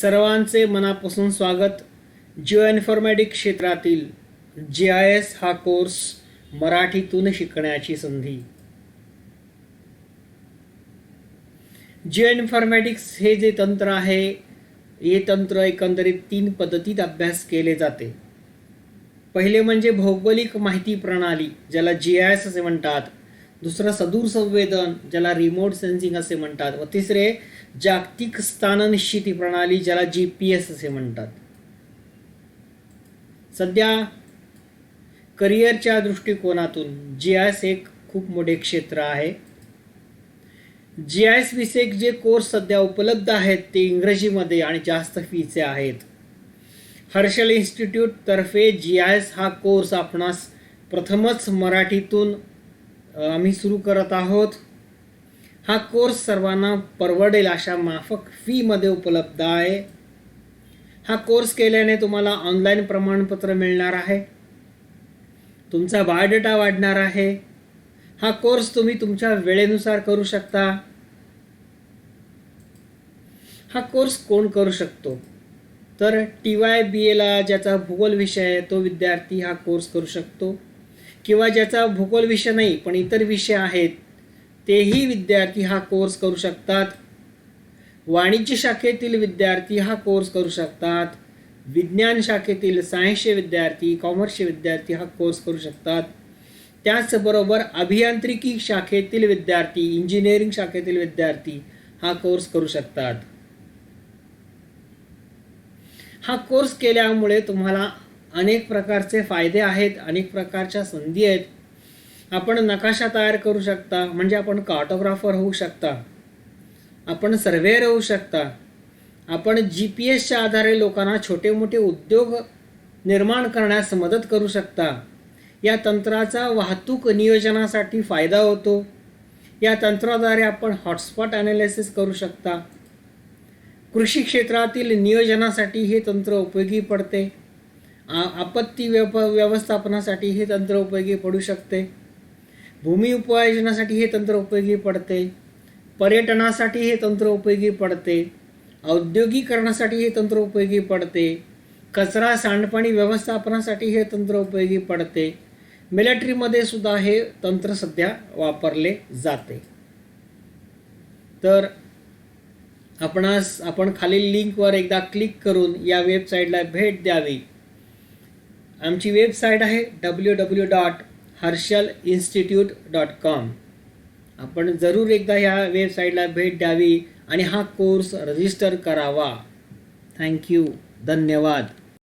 सर्वांचे मनापासून स्वागत. जिओ इन्फॉर्मॅटिक क्षेत्रातील जी आय एस हा कोर्स मराठीतून शिकण्याची संधी. जिओ इन्फॉर्मॅटिक्स हे जे तंत्र आहे हे तंत्र एकंदरीत तीन पद्धतीत अभ्यास केले जाते. पहिले म्हणजे भौगोलिक माहिती प्रणाली ज्याला जी आय एस असे म्हणतात. दुसरं सदूर संवेदन ज्याला रिमोट सेन्सिंग असे म्हणतात. व तिसरे जागतिक स्थाननिश्चिती प्रणाली ज्याला जी पी एस असे म्हणतात. सध्या करिअरच्या दृष्टिकोनातून जी आय एस एक खूप मोठे क्षेत्र आहे. जी आय एस विषयक जे कोर्स सध्या उपलब्ध आहेत ते इंग्रजीमध्ये आणि जास्त फीचे आहेत. हर्षल इन्स्टिट्यूट तर्फे जी आय एस हा कोर्स आपणास प्रथमच मराठीतून आम्ही सुरू करत आहोत. हा कोर्स सर्वांना परवडेल अशा माफक फीमध्ये उपलब्ध आहे. हा कोर्स केल्याने तुम्हाला ऑनलाईन प्रमाणपत्र मिळणार आहे. तुमचा बायोडेटा वाढणार आहे. हा कोर्स तुम्ही तुमच्या वेळेनुसार करू शकता. हा कोर्स कोण करू शकतो? तर टी वाय बी एला ज्याचा भूगोल विषय आहे तो विद्यार्थी हा कोर्स करू शकतो. किंवा ज्याचा भूगोल विषय नाही पण इतर विषय आहेत तेही विद्यार्थी हा कोर्स करू शकतात. वाणिज्य शाखेतील विद्यार्थी हा कोर्स करू शकतात. विज्ञान शाखेतील सायन्सचे विद्यार्थी कॉमर्सचे विद्यार्थी हा कोर्स करू शकतात. त्याचबरोबर अभियांत्रिकी शाखेतील विद्यार्थी इंजिनिअरिंग शाखेतील विद्यार्थी हा कोर्स करू शकतात. हा कोर्स केल्यामुळे तुम्हाला अनेक प्रकारचे फायदे आहेत अनेक प्रकारच्या संधी आहेत. आपण नकाशा तयार करू शकता म्हणजे आपण कार्टोग्राफर होऊ शकता. आपण सर्वेअर होऊ शकता. आपण जी पी एसच्या आधारे लोकांना छोटे मोठे उद्योग निर्माण करण्यास मदत करू शकता. या तंत्राचा वाहतूक नियोजनासाठी फायदा होतो. या तंत्राद्वारे आपण हॉटस्पॉट ॲनालिसिस करू शकता. कृषी क्षेत्रातील नियोजनासाठी हे तंत्र उपयोगी पडते. आपत्ती व्यव व्यवस्थापनासाठी हे तंत्र उपयोगी पडू शकते. भूमी उपयोजनासाठी हे तंत्र उपयोगी पडते. पर्यटनासाठी हे तंत्र उपयोगी पडते. औद्योगिकरणासाठी हे तंत्र उपयोगी पडते. कचरा सांडपाणी व्यवस्थापनासाठी हे तंत्र उपयोगी पडते. मिलिटरीमध्ये सुद्धा हे तंत्र सध्या वापरले जाते. तर आपणास आपण खालील लिंकवर एकदा क्लिक करून या वेबसाईटला भेट द्यावी. आमची वेबसाईट आहे W W dot Harshal institute dot com आपण जरूर एकदा ह्या वेबसाईटला भेट द्यावी आणि हा कोर्स रजिस्टर करावा. थँक्यू धन्यवाद.